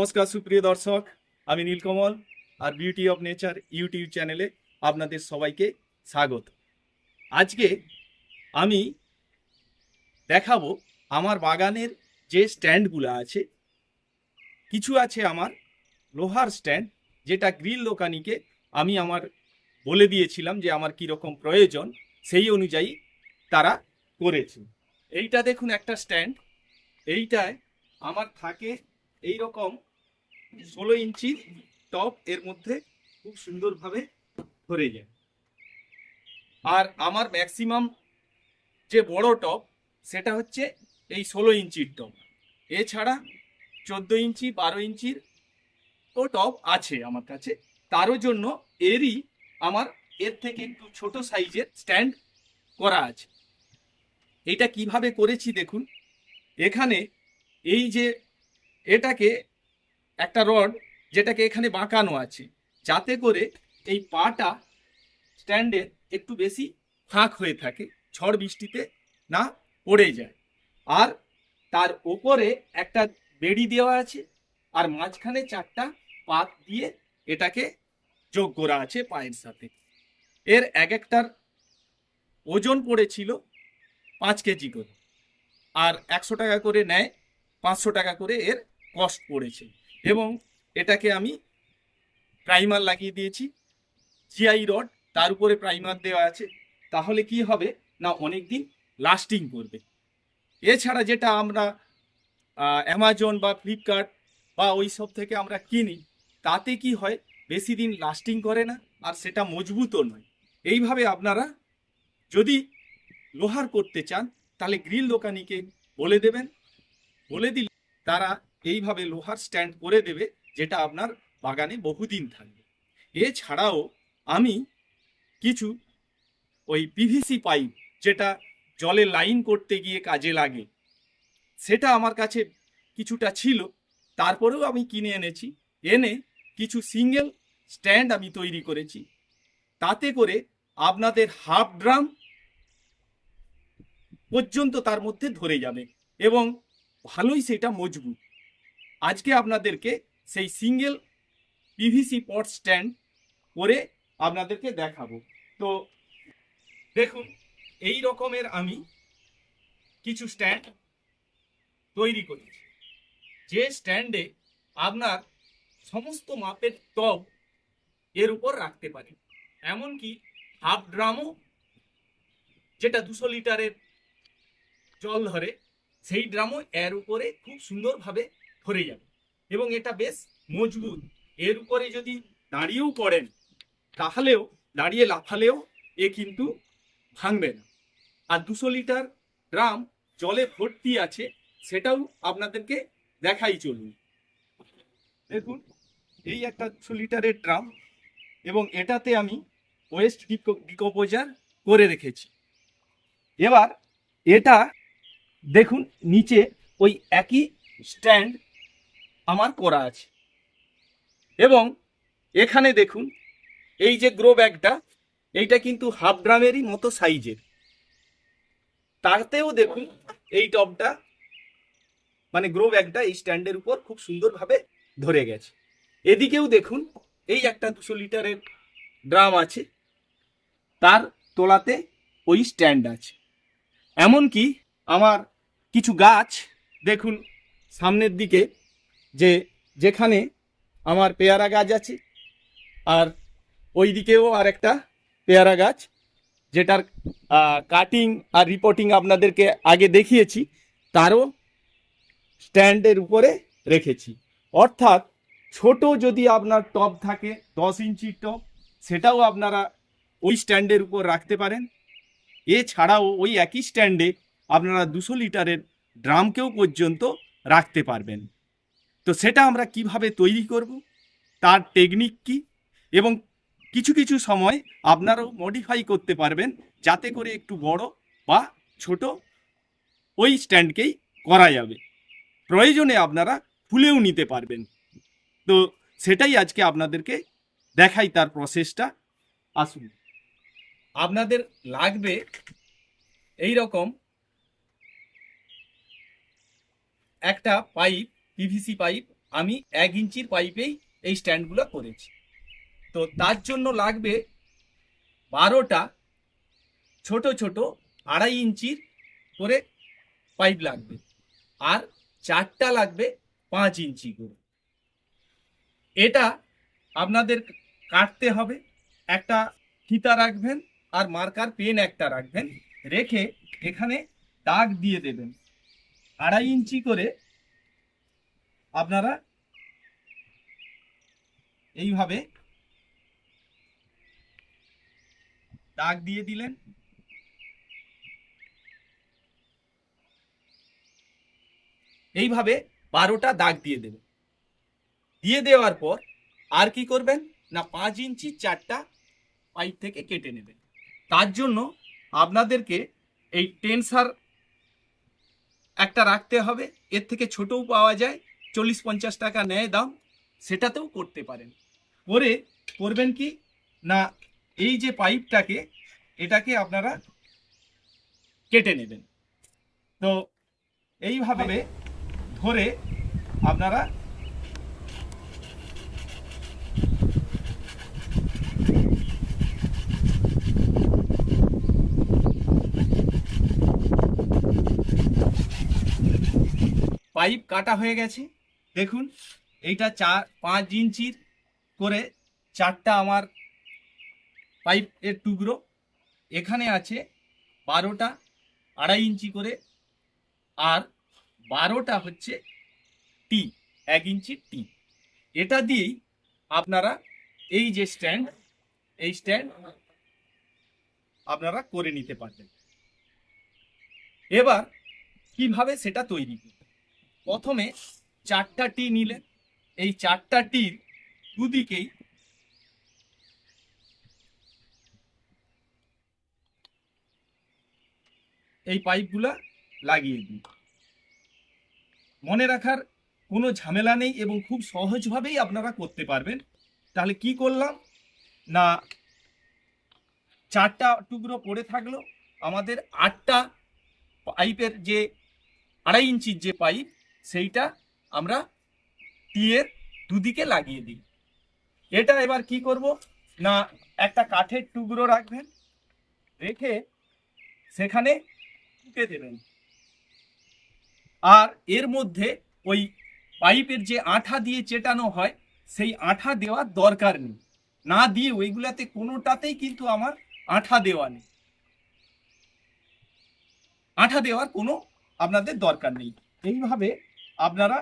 নমস্কার, সুপ্রিয় দর্শক। আমি নীলকমল আর বিউটি অফ নেচার ইউটিউব চ্যানেলে আপনাদের সবাইকে স্বাগত। আজকে আমি দেখাবো আমার বাগানের যে স্ট্যান্ডগুলো আছে, কিছু আছে আমার লোহার স্ট্যান্ড, যেটা গ্রিল দোকানিকে আমি আমার বলে দিয়েছিলাম যে আমার কীরকম প্রয়োজন, সেই অনুযায়ী তারা করেছে। এইটা দেখুন একটা স্ট্যান্ড, এইটায় আমার থাকে এই রকম ষোলো ইঞ্চি টপ এর মধ্যে খুব সুন্দরভাবে ধরে যায়। আর আমার ম্যাক্সিমাম যে বড় টপ, সেটা হচ্ছে এই ষোলো ইঞ্চির টপ। এছাড়া চোদ্দ ইঞ্চি, বারো ইঞ্চির ও টপ আছে আমার কাছে। তারও জন্য এরই আমার এর থেকে একটু ছোট সাইজের স্ট্যান্ড করা আছে। এটা কীভাবে করেছি দেখুন। এখানে এই যে এটাকে একটা রড যেটাকে এখানে বাঁকানো আছে, যাতে করে এই পাটা স্ট্যান্ডের একটু বেশি ফাঁক হয়ে থাকে, ঝড় বৃষ্টিতে না পড়ে যায়। আর তার ওপরে একটা বেড়ি দেওয়া আছে, আর মাঝখানে চারটা পাত দিয়ে এটাকে যোগ করা আছে পায়ের সাথে। এর এক একটার ওজন পড়েছিল পাঁচ কেজি করে, আর একশো টাকা করে নেয়, পাঁচশো টাকা করে এর কস্ট পড়েছে। এবং এটাকে আমি প্রাইমার লাগিয়ে দিয়েছি। জিআই রড তার উপরে প্রাইমার দেওয়া আছে। তাহলে কি হবে? না অনেক দিন লাস্টিং করবে। এছাড়া যেটা আমরা অ্যামাজন বা ফ্লিপকার্ট বা ওই সব থেকে আমরা কিনি, তাতে কি হয়? বেশি দিন লাস্টিং করে না, আর সেটা মজবুতও নয়। এইভাবে আপনারা যদি লোহার করতে চান, তাহলে গ্রিল দোকানিকে বলে দেবেন। বলে দিলে তারা এইভাবে লোহার স্ট্যান্ড করে দেবে যেটা আপনার বাগানে বহুদিন থাকবে। এছাড়াও আমি কিছু ওই পিভিসি পাইপ যেটা জলে লাইন করতে গিয়ে কাজে লাগে, সেটা আমার কাছে কিছুটা ছিল, তারপরেও আমি কিনে এনেছি। এনে কিছু সিঙ্গেল স্ট্যান্ড আমি তৈরি করেছি। তাতে করে আপনাদের হাফ ড্রাম পর্যন্ত তার মধ্যে ধরে যাবে এবং ভালোই সেটা মজবুত। আজকে আপনাদেরকে সেই সিঙ্গেল পিভিসি পট স্ট্যান্ড করে আপনাদেরকে দেখাবো। তো দেখুন, এই রকমের আমি কিছু স্ট্যান্ড তৈরি করেছি। যে স্ট্যান্ডে আপনার সমস্ত মাপের টব এর উপর রাখতে পারেন। এমনকি হাফ ড্রামও যেটা দুশো লিটারের জল ধরে, সেই ড্রামও এর উপরে খুব সুন্দরভাবে ধরে যাবে। এবং এটা বেশ মজবুত। এর উপরে যদি দাঁড়িয়েও পড়েন তাহলেও, দাঁড়িয়ে লাফালেও এ কিন্তু ভাঙবে না। আর দুশো লিটার ড্রাম জলে ভর্তি আছে, সেটাও আপনাদেরকে দেখাই চলুন। দেখুন, এই একটা দুশো লিটারের ড্রাম, এবং এটাতে আমি ওয়েস্ট ডিকোপোজার করে রেখেছি। এবার এটা দেখুন, নিচে ওই একই স্ট্যান্ড আমার করা আছে। এবং এখানে দেখুন, এই যে গ্রো ব্যাগটা এইটা কিন্তু হাফ ড্রামেরই মতো সাইজের। তাতেও দেখুন, এই টবটা মানে গ্রো ব্যাগটা এই স্ট্যান্ডের উপর খুব সুন্দরভাবে ধরে গেছে। এদিকেও দেখুন, এই একটা দুশো লিটারের ড্রাম আছে, তার তোলাতে ওই স্ট্যান্ড আছে। এমনকি আমার কিছু গাছ, দেখুন, সামনের দিকে যে যেখানে আমার পেয়ারা গাছ আছে, আর ওই দিকেও আর একটা পেয়ারা গাছ, যেটার কাটিং আর রিপোর্টিং আপনাদেরকে আগে দেখিয়েছি, তারও স্ট্যান্ডের উপরে রেখেছি। অর্থাৎ ছোট যদি আপনার টপ থাকে, দশ ইঞ্চির টপ সেটাও আপনারা ওই স্ট্যান্ডের উপর রাখতে পারেন। এছাড়াও ওই একই স্ট্যান্ডে আপনারা দুশো লিটারের ড্রামকেও পর্যন্ত রাখতে পারবেন। তো সেটা আমরা কীভাবে তৈরি করব? তার টেকনিক কি? এবং কিছু কিছু সময় আপনারাও মডিফাই করতে পারবেন যাতে করে একটু বড় বা ছোট ওই স্ট্যান্ডকেই করা যাবে। প্রয়োজনে আপনারা খুলেও নিতে পারবেন। তো সেটাই আজকে আপনাদেরকে দেখাই তার প্রসেসটা আসুন। আপনাদের লাগবে এই রকম একটা পাইপ পিভিসি পাইপ আমি এক ইঞ্চির পাইপেই এই স্ট্যান্ডগুলো করেছি। তো তার জন্য লাগবে বারোটা ছোট ছোট আড়াই ইঞ্চির করে পাইপ লাগবে আর চারটা লাগবে পাঁচ ইঞ্চি করে। এটা আপনাদের কাটতে হবে, একটা ফিতা রাখবেন আর মার্কার পেন একটা রাখবেন, রেখে এখানে দাগ দিয়ে দেবেন। আড়াই ইঞ্চি করে আপনারা এইভাবে দাগ দিয়ে দিলেন। এইভাবে বারোটা দাগ দিয়ে দেবেন। দিয়ে দেওয়ার পর আর কি করবেন? না, পাঁচ ইঞ্চি চারটা পাইপ থেকে কেটে নেবেন। তার জন্য আপনাদেরকে এই টেনসার একটা রাখতে হবে। এর থেকে ছোটও পাওয়া যায় চল্লিশ পঞ্চাশ টাকা নেয় দাম, সেটাতেও করতে পারেন। করে করবেন কি? না, এই যে পাইপটাকে, এটাকে আপনারা কেটে নেবেন। তো এইভাবে ধরে আপনারা পাইপ কাটা হয়ে গেছে। দেখুন, এইটা চার, পাঁচ ইঞ্চির করে চারটা আমার পাইপ এর টুকরো। এখানে আছে বারোটা, আড়াই ইঞ্চি করে, আর বারোটা হচ্ছে টি, এক ইঞ্চি টি। এটা দিয়েই আপনারা এই যে স্ট্যান্ড, এই স্ট্যান্ড আপনারা করে নিতে পারবেন। এবার কীভাবে সেটা তৈরি করবেন? প্রথমে চারটা টি নিলেন এই চারটা টির দুদিকেই এই পাইপগুলা লাগিয়ে দিন মনে রাখার কোনো ঝামেলা নেই এবং খুব সহজভাবেই আপনারা করতে পারবেন। তাহলে কি করলাম? না, চারটা টুকরো পড়ে থাকল। আমাদের আটটা পাইপের যে আড়াই ইঞ্চির যে পাইপ, সেইটা আমরা টিয়ের দুদিকে লাগিয়ে দিই। এটা এবার কি করব? না, একটা কাঠের টুকরো রাখবেন, রেখে সেখানে ঢুকে দেবেন। আর এর মধ্যে ওই পাইপের যে আঠা দিয়ে চেটানো হয়, সেই আঠা দেওয়ার দরকার নেই। না দিয়ে ওইগুলাতে কোনোটাতেই কিন্তু আমার আঠা দেওয়া নেই। আঠা দেওয়ার কোনো আপনাদের দরকার নেই। এইভাবে আপনারা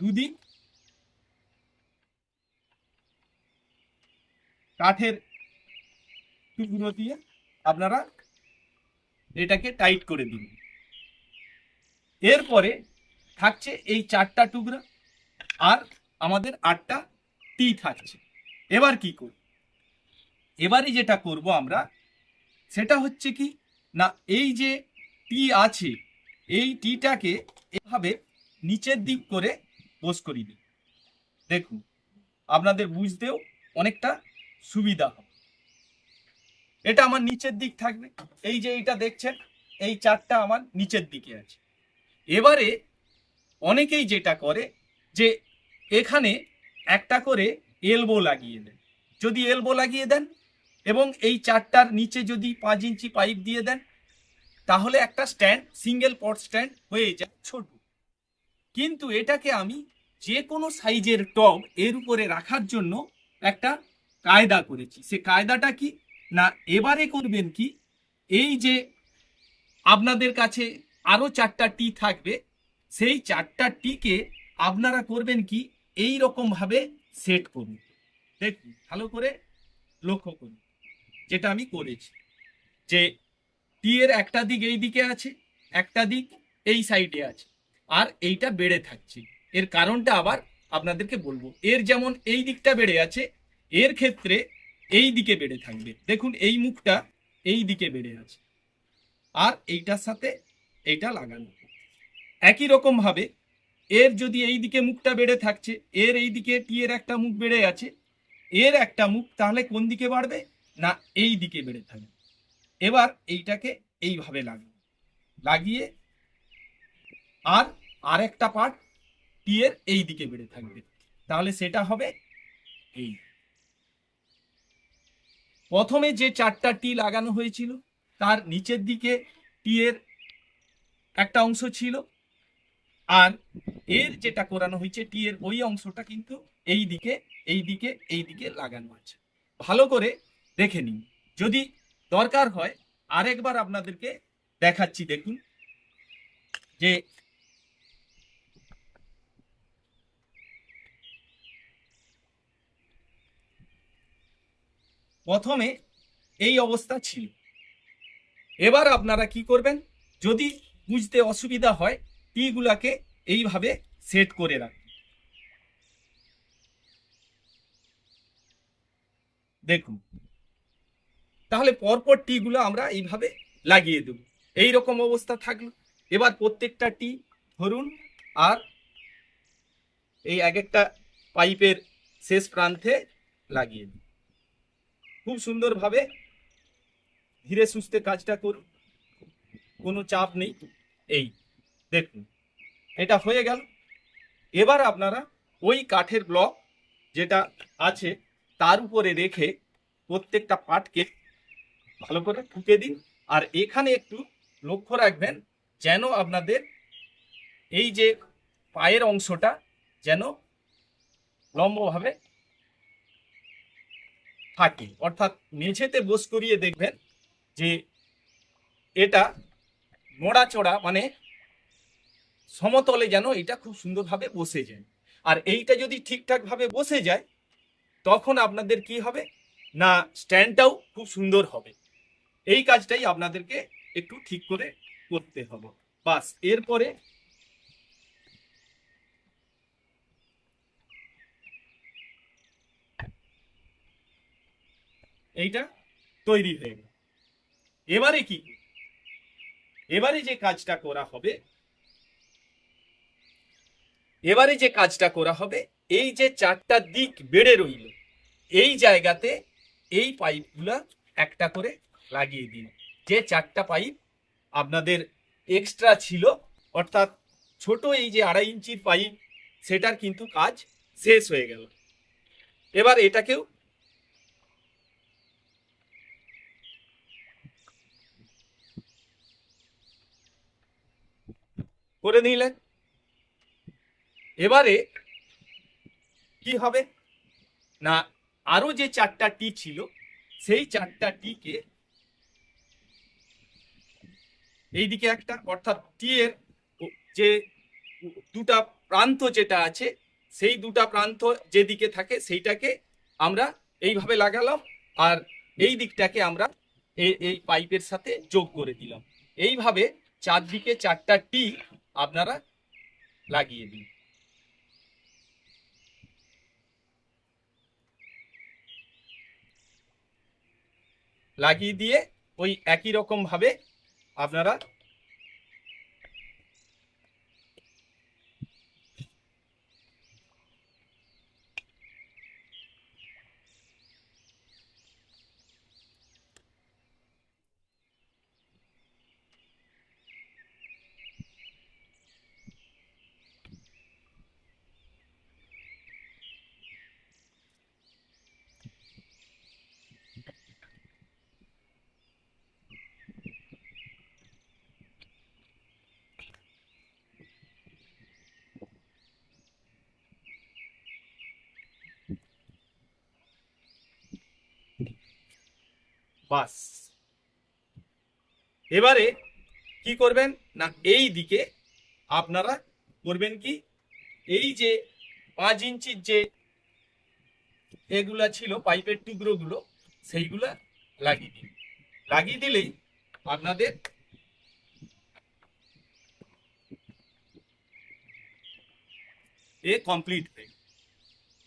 দুদিক কাঠের টুকরো দিয়ে আপনারা এটাকে টাইট করে দিন। এরপরে থাকছে এই চারটা টুকরা আর আমাদের আটটা টি থাকছে। এবার কি করব এবারই যেটা করব আমরা, সেটা হচ্ছে কি, না, এই যে টি আছে, এই টিটাকে এভাবে নিচের দিক করে বোস করি দিই দেখুন, আপনাদের বুঝতেও অনেকটা সুবিধা হবে। এটা আমার নিচের দিক থাকবে। এই যে এইটা দেখছেন, এই চারটা আমার নিচের দিকে আছে। এবারে অনেকেই যেটা করে, যে এখানে একটা করে এলবো লাগিয়ে দেন। যদি এলবো লাগিয়ে দেন এবং এই চারটার নিচে যদি পাঁচ ইঞ্চি পাইপ দিয়ে দেন, তাহলে একটা স্ট্যান্ড সিঙ্গেল পট স্ট্যান্ড হয়ে যায় ছোট। কিন্তু এটাকে আমি যে কোনো সাইজের টব এর উপরে রাখার জন্য একটা কায়দা করেছি। সে কায়দাটা কি? না, এবারে করবেন কি? এই যে আপনাদের কাছে আরও চারটা টি থাকবে, সেই চারটা টিকে আপনারা করবেন কি? এই রকমভাবে সেট করুন। দেখুন, ভালো করে লক্ষ্য করুন, যেটা আমি করেছি। যে টি এর একটা দিক এই দিকে আছে, একটা দিক এই সাইডে আছে। আর এইটা বেড়ে থাকছে। এর কারণটা আবার আপনাদেরকে বলব। এর যেমন এই দিকটা বেড়ে আছে, এর ক্ষেত্রে এই দিকে বেড়ে থাকবে। দেখুন, এই মুখটা এই দিকে বেড়ে আছে। আর এইটার সাথে এইটা লাগানো। একই রকম ভাবে এর যদি এই দিকে মুখটা বেড়ে থাকছে, এর এই দিকে টি এর একটা মুখ বেড়ে আছে, এর একটা মুখ তাহলে কোন দিকে বাড়বে? না, এই দিকে বেড়ে থাকবে। এবার এইটাকে এইভাবে লাগাবো লাগিয়ে আর আরেকটা পার্ট টি এর এই দিকে বেড়ে থাকবে। তাহলে সেটা হবে এই। প্রথমে যে চারটা টি লাগানো হয়েছিল, তার নিচের দিকে টি এর একটা অংশ ছিল, আর এর যেটা করানো হয়েছে টি এর ওই অংশটা কিন্তু এই দিকে এই দিকে এই দিকে লাগানো আছে। ভালো করে দেখে নিন। যদি দরকার হয়, আরেকবার আপনাদেরকে দেখাচ্ছি, দেখুন, যে প্রথমে এই অবস্থা ছিল। এবার আপনারা কি করবেন? যদি বুঝতে অসুবিধা হয়, টিগুলাকে এইভাবে সেট করে রাখুন। দেখুন, তাহলে পরপর টিগুলো আমরা এইভাবে লাগিয়ে দেব। এই রকম অবস্থা থাকল। এবার প্রত্যেকটা টি ধরুন আর এই এক একটা পাইপের শেষ প্রান্তে লাগিয়ে দিন খুব সুন্দরভাবে ধীরে সুস্থে কাজটা করুন কোনো চাপ নেই। এই, দেখুন, এটা হয়ে গেল। এবার আপনারা ওই কাঠের ব্লক যেটা আছে, তার উপরে রেখে প্রত্যেকটা পাটকে ভালো করে ঠুকে দিন। আর এখানে একটু লক্ষ্য রাখবেন, যেন আপনাদের এই যে পায়ের অংশটা যেন লম্বভাবে থাকে। অর্থাৎ মেঝেতে বোস করিয়ে দেখবেন যে এটা মোড়াচড়া মানে সমতলে যেন এটা খুব সুন্দরভাবে বসে যায়। আর এইটা যদি ঠিকঠাকভাবে বসে যায়, তখন আপনাদের কি হবে? না, স্ট্যান্ডটাও খুব সুন্দর হবে। এই কাজটাই আপনাদেরকে একটু ঠিক করে করতে হবে। বাস, এরপরে এইটা তৈরি হয়ে গেল। এবারে কি? এবারে যে কাজটা করা হবে, এবারে যে কাজটা করা হবে, এই যে চারটা দিক বেড়ে রইল, এই জায়গাতে এই পাইপগুলা একটা করে লাগিয়ে দিন। যে চারটা পাইপ আপনাদের এক্সট্রা ছিল, অর্থাৎ ছোট এই যে আড়াই ইঞ্চির পাইপ, সেটার কিন্তু কাজ শেষ হয়ে গেল। এবার এটাকেও করে নিলেন। এবারে কি হবে? না, আরও যে চারটা টি ছিল, সেই চারটা টিকে এইদিকে একটা, অর্থাৎ টি এর যে দুটা প্রান্ত যেটা আছে, সেই দুটা প্রান্ত যেদিকে থাকে, সেইটাকে আমরা এইভাবে লাগালাম আর এই দিকটাকে আমরা এই পাইপের সাথে যোগ করে দিলাম। এইভাবে চারদিকে চারটা টি আপনারা লাগিয়ে দিন। লাগিয়ে দিয়ে ওই একই রকম ভাবে আপনারা বাস। এবারে কি করবেন না এই দিকে আপনারা করবেন কি? এই যে পাঁচ ইঞ্চির যে এগুলা ছিল, পাইপের টুকরোগুলো, সেইগুলা লাগিয়ে দিন। লাগিয়ে দিলেই আপনাদের এ কমপ্লিট হয়ে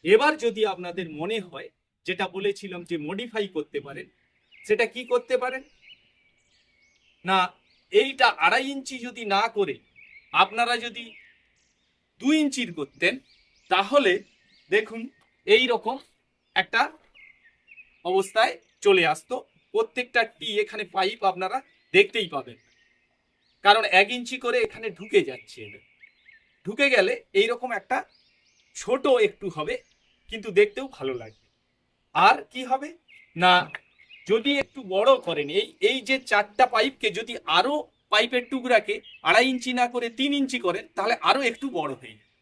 এবার যদি আপনাদের মনে হয়, যেটা বলেছিলাম যে মডিফাই করতে পারেন সেটা কি করতে পারেন না, এইটা আড়াই ইঞ্চি যদি না করে আপনারা যদি দু ইঞ্চির করতেন, তাহলে দেখুন এই রকম একটা অবস্থায় চলে আসতো। প্রত্যেকটা টি এখানে পাইপ আপনারা দেখতেই পাবেন। কারণ এক ইঞ্চি করে এখানে ঢুকে যাচ্ছে। ঢুকে গেলে এইরকম একটা ছোট একটু হবে, কিন্তু দেখতেও ভালো লাগবে। আর কি হবে? না যদি একটু বড় করেন, এই এই যে চারটা পাইপকে যদি আরও পাইপের টুকরাকে আড়াই ইঞ্চি না করে তিন ইঞ্চি করেন, তাহলে আরও একটু বড় হয়ে যাবে।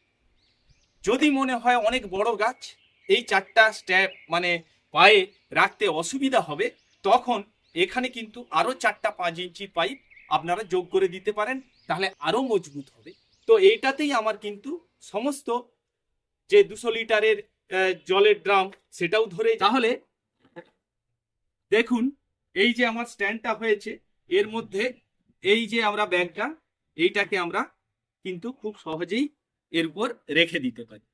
যদি মনে হয় অনেক বড় গাছ, এই চারটা স্ট্যাপ মানে পায়ে রাখতে অসুবিধা হবে, তখন এখানে কিন্তু আরও চারটা পাঁচ ইঞ্চি পাইপ আপনারা যোগ করে দিতে পারেন, তাহলে আরও মজবুত হবে। তো এইটাতেই আমার কিন্তু সমস্ত যে দুশো লিটারের জলের ড্রাম সেটাও ধরে, তাহলে দেখুন, এই যে আমার স্ট্যান্ডটা হয়েছে, এর মধ্যে এই যে আমরা ব্যাগটা, এইটাকে আমরা কিন্তু খুব সহজেই এর উপর রেখে দিতে পারি।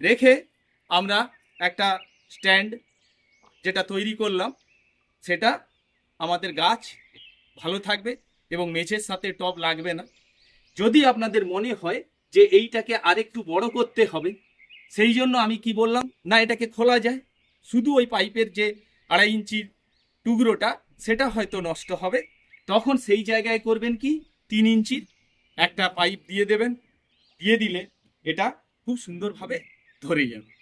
রেখে আমরা একটা স্ট্যান্ড যেটা তৈরি করলাম, সেটা আমাদের গাছ ভালো থাকবে এবং মেঝের সাথে টব লাগবে না। যদি আপনাদের মনে হয় যে এইটাকে আরেকটু বড় করতে হবে, সেই জন্য আমি কি বললাম, না এটাকে খোলা যায়। শুধু ওই পাইপের যে আড়াই ইঞ্চির টুকরোটা, সেটা হয়তো নষ্ট হবে। তখন সেই জায়গায় করবেন কি? তিন ইঞ্চির একটা পাইপ দিয়ে দেবেন। দিয়ে দিলে এটা খুব সুন্দরভাবে ধরে যাবে।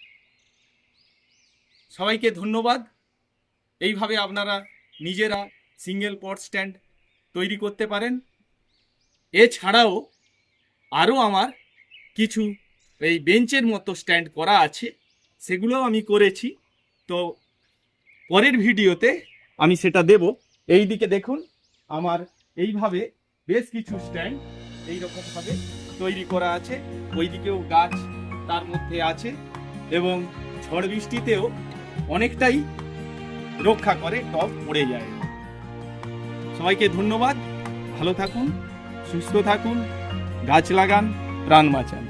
সবাইকে ধন্যবাদ। এইভাবে আপনারা নিজেরা সিঙ্গেল পট স্ট্যান্ড তৈরি করতে পারেন। এছাড়াও আরও আমার কিছু এই বেঞ্চের মতো স্ট্যান্ড করা আছে। সেগুলোও আমি করেছি। তো পরের ভিডিওতে আমি সেটা দেব। এই দিকে দেখুন, আমার এইভাবে বেশ কিছু স্ট্যান্ড এইরকমভাবে তৈরি করা আছে। ওই দিকেও গাছ তার মধ্যে আছে এবং ঝড় বৃষ্টিতেও অনেকটাই রক্ষা করে, টব পড়ে যায়। সবাইকে ধন্যবাদ। ভালো থাকুন, সুস্থ থাকুন, গাছ লাগান, প্রাণ বাঁচান।